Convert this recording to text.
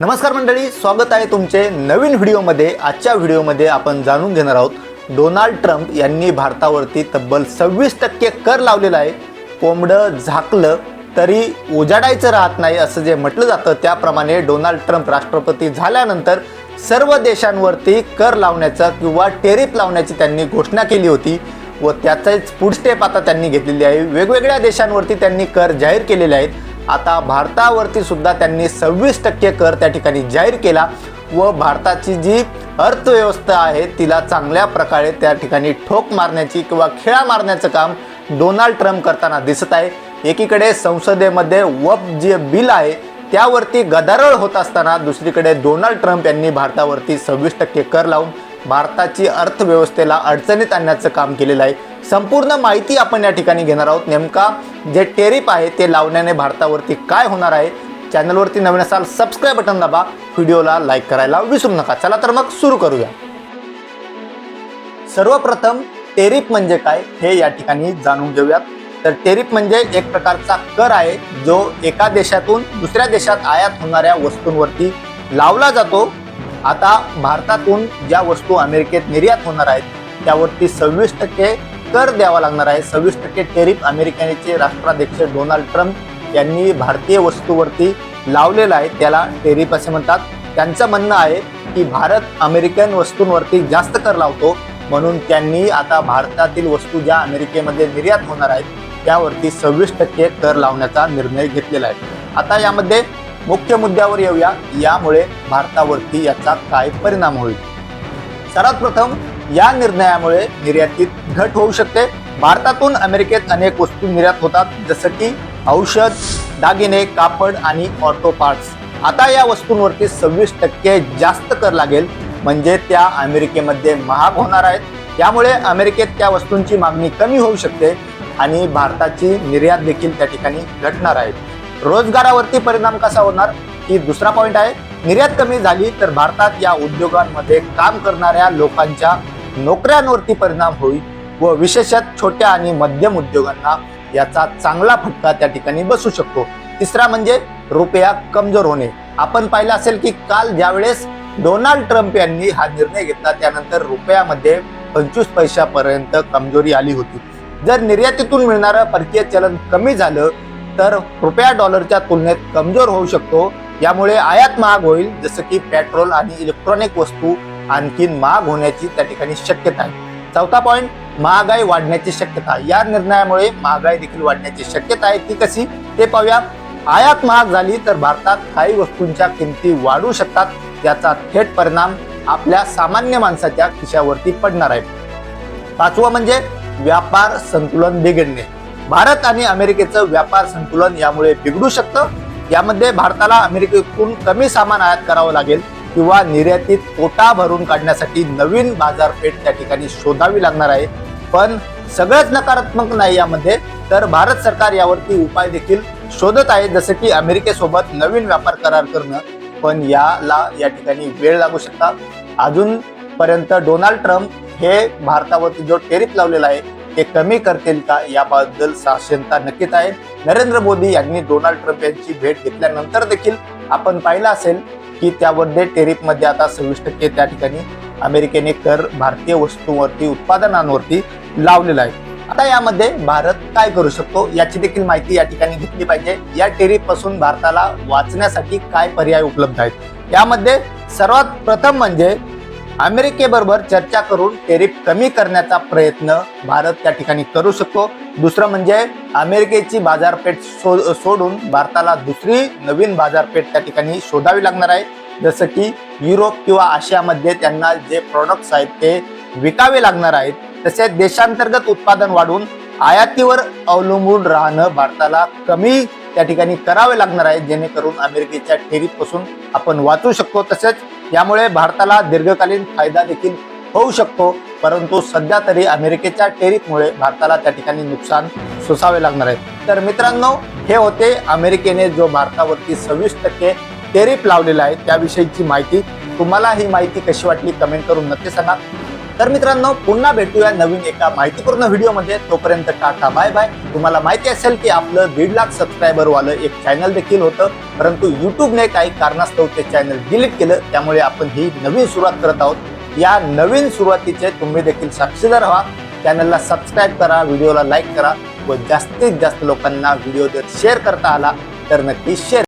नमस्कार मंडळी स्वागत आहे तुमचे नवीन व्हिडिओमध्ये. आजच्या व्हिडिओमध्ये आपण जाणून घेणार आहोत डोनाल्ड ट्रम्प यांनी भारतावरती तब्बल सव्वीस टक्के कर लावलेला आहे. कोंबडं झाकलं तरी उजाडायचं राहत नाही असं जे म्हटलं जातं त्याप्रमाणे डोनाल्ड ट्रम्प राष्ट्रपती झाल्यानंतर सर्व देशांवरती कर लावण्याचा किंवा टेरिफ लावण्याची त्यांनी घोषणा केली होती व त्याचाच पुढ स्टेप आता त्यांनी घेतलेली आहे. वेगवेगळ्या देशांवरती त्यांनी कर जाहीर केलेले आहेत. आता भारतावरती सुद्धा त्यांनी सव्वीस टक्के कर त्या ठिकाणी जाहीर केला व भारताची जी अर्थव्यवस्था आहे तिला चांगल्या प्रकारे त्या ठिकाणी ठोक मारण्याची किंवा खेळा मारण्याचं काम डोनाल्ड ट्रम्प करताना दिसत आहे. एकीकडे संसदेमध्ये वप जे बिल आहे त्यावरती गदारोळ होत असताना दुसरीकडे डोनाल्ड ट्रम्प यांनी भारतावरती सव्वीस टक्के कर लावून भारताची अर्थव्यवस्थेला अडचणीत आणण्याचं काम केलेलं आहे. संपूर्ण माहिती आपण या ठिकाणी घेणार आहोत. नेमका जे टेरिफ आहे ते लावण्याने भारतावरती काय होणार आहे? चॅनलवरती नवीन असाल सबस्क्राईब बटन दाबा. व्हिडिओला लाईक करायला विसरू नका. चला तर मग सुरू करूया. सर्वप्रथम टेरिफ म्हणजे काय हे या ठिकाणी जाणून घेऊयात. तर टेरिफ म्हणजे एक प्रकारचा कर आहे जो एका देशातून दुसऱ्या देशात आयात होणाऱ्या वस्तूंवरती लावला जातो. आता भारतातून ज्या वस्तू अमेरिकेत निर्यात होणार आहेत त्यावरती सव्वीस टक्के कर द्यावा लागणार आहे. सव्वीस टक्के टेरिफ अमेरिकेचे राष्ट्राध्यक्ष डोनाल्ड ट्रम्प यांनी भारतीय वस्तूवरती लावलेला आहे. त्याला टेरिफ असे म्हणतात. त्यांचं म्हणणं आहे की भारत अमेरिकन वस्तूंवरती जास्त कर लावतो. म्हणून त्यांनी आता भारतातील वस्तू ज्या अमेरिकेमध्ये निर्यात होणार आहेत त्यावरती सव्वीस टक्के कर लावण्याचा निर्णय घेतलेला आहे. आता यामध्ये मुख्य मुद्द्यावर येऊया. यामुळे भारतावरती याचा काय परिणाम होईल? सर्वात प्रथम या निर्णयामुळे निर्यातीत घट होऊ शकते. भारतातून अमेरिकेत अनेक वस्तू निर्यात होतात जसं की औषध दागिने कापड आणि ऑटो पार्ट्स. आता या वस्तूंवरती सव्वीस टक्के जास्त कर लागेल. म्हणजे त्या अमेरिकेमध्ये महाग होणार आहेत. त्यामुळे अमेरिकेत त्या वस्तूंची मागणी कमी होऊ शकते आणि भारताची निर्यात देखील त्या ठिकाणी घटणार आहे. रोजगारावरती परिणाम कसा होणार? ही दुसरा पॉईंट आहे. निर्यात कमी झाली तर भारतात या उद्योगांमध्ये काम करणाऱ्या लोकांच्या नोकऱ्यांवरती परिणाम होईल व विशेषत छोट्या आणि मध्यम उद्योगांना याचा चांगला फटका त्या ठिकाणी बसू शकतो. तिसरा म्हणजे रुपया कमजोर होणे. आपण पाहिलं असेल की काल ज्यावेळेस डोनाल्ड ट्रम्प यांनी हा निर्णय घेतला त्यानंतर रुपयामध्ये पंचवीस पैशापर्यंत कमजोरी आली होती. जर निर्यातीतून मिळणारं परकीय चलन कमी झालं तर रुपया डॉलरच्या तुलनेत कमजोर होऊ शकतो. यामुळे आयात महाग होईल जसं की पेट्रोल आणि इलेक्ट्रॉनिक वस्तू आणखीन महाग होण्याची त्या ठिकाणी शक्यता आहे. चौथा पॉईंट महागाई वाढण्याची शक्यता. या निर्णयामुळे महागाई देखील वाढण्याची शक्यता आहे ती कशी? ते पाहूया. आयात महाग झाली तर भारतात काही वस्तूंच्या किमती वाढू शकतात. याचा थेट परिणाम आपल्या सामान्य माणसाच्या खिशावरती पडणार आहे. पाचवं म्हणजे व्यापार संतुलन बिघडणे. भारत आणि अमेरिकेचं व्यापार संतुलन यामुळे बिघडू शकतं. यामध्ये भारताला अमेरिकेतून कमी सामान आयात करावं लागेल किंवा निर्यातीत कोटा भरून काढण्यासाठी नवीन बाजारपेठ त्या ठिकाणी शोधावी लागणार आहे. पण सगळंच नकारात्मक नाही यामध्ये तर भारत सरकार यावरती उपाय देखील शोधत आहे जसं की अमेरिकेसोबत नवीन व्यापार करार करणं. पण याला या ठिकाणी वेळ लागू शकता. अजूनपर्यंत डोनाल्ड ट्रम्प हे भारतावरती जो टेरिफ लावलेला आहे ते कमी करतील का याबद्दल साशंकता नक्कीच आहे. नरेंद्र मोदी यांनी डोनाल्ड ट्रम्प यांची भेट घेतल्यानंतर देखील आपण पाहिलं असेल की त्यामध्ये टेरिफमध्ये आता सव्वीस टक्के त्या ठिकाणी अमेरिकेने कर भारतीय वस्तूंवरती उत्पादनांवरती लावलेला आहे. आता यामध्ये भारत काय करू शकतो याची देखील माहिती या ठिकाणी घेतली पाहिजे. या टेरिफपासून भारताला वाचण्यासाठी काय पर्याय उपलब्ध आहेत? यामध्ये सर्वात प्रथम म्हणजे अमेरिकेबरोबर चर्चा करून टेरिफ कमी करण्याचा प्रयत्न भारत त्या ठिकाणी करू शकतो. दुसरं म्हणजे अमेरिकेची बाजारपेठ सो सोडून भारताला दुसरी नवीन बाजारपेठ त्या ठिकाणी शोधावी लागणार आहे. जसं की युरोप किंवा आशियामध्ये त्यांना जे प्रॉडक्ट्स आहेत ते विकावे लागणार आहेत. तसेच देशांतर्गत उत्पादन वाढून आयातीवर अवलंबून राहणं भारताला कमी त्या ठिकाणी करावे लागणार आहे जेणेकरून अमेरिकेच्या टेरिफपासून आपण वाचू शकतो. तसेच यामुळे भारताला दीर्घकालीन फायदा देखील होऊ शकतो. परंतु सध्या तरी अमेरिकेच्या टेरिफमुळे भारताला त्या ठिकाणी नुकसान सोसावे लागणार आहे. तर मित्रांनो हे होते अमेरिकेने जो भारतावरती सव्वीस टक्के टेरिफ लावलेला आहे त्याविषयीची माहिती. तुम्हाला ही माहिती कशी वाटली कमेंट करून नक्की सांगा. तर मित्रांनो पुन्हा भेटूया नवीन एका माहितीपूर्ण व्हिडिओमध्ये. तोपर्यंत टाटा बाय बाय. तुम्हाला माहिती असेल की आपलं दीड लाख सबस्क्रायबर वालं एक चॅनल देखील होतं. परंतु युट्यूबने काही कारणास्तव ते चॅनल डिलीट केलं. त्यामुळे आपण ही नवीन सुरुवात करत आहोत. या नवीन सुरुवातीचे तुम्ही देखील साक्षीदार व्हा. चॅनलला सबस्क्राईब करा व्हिडिओला लाईक करा व जास्तीत जास्त लोकांना व्हिडिओ जर शेअर करता आला तर नक्की शेअर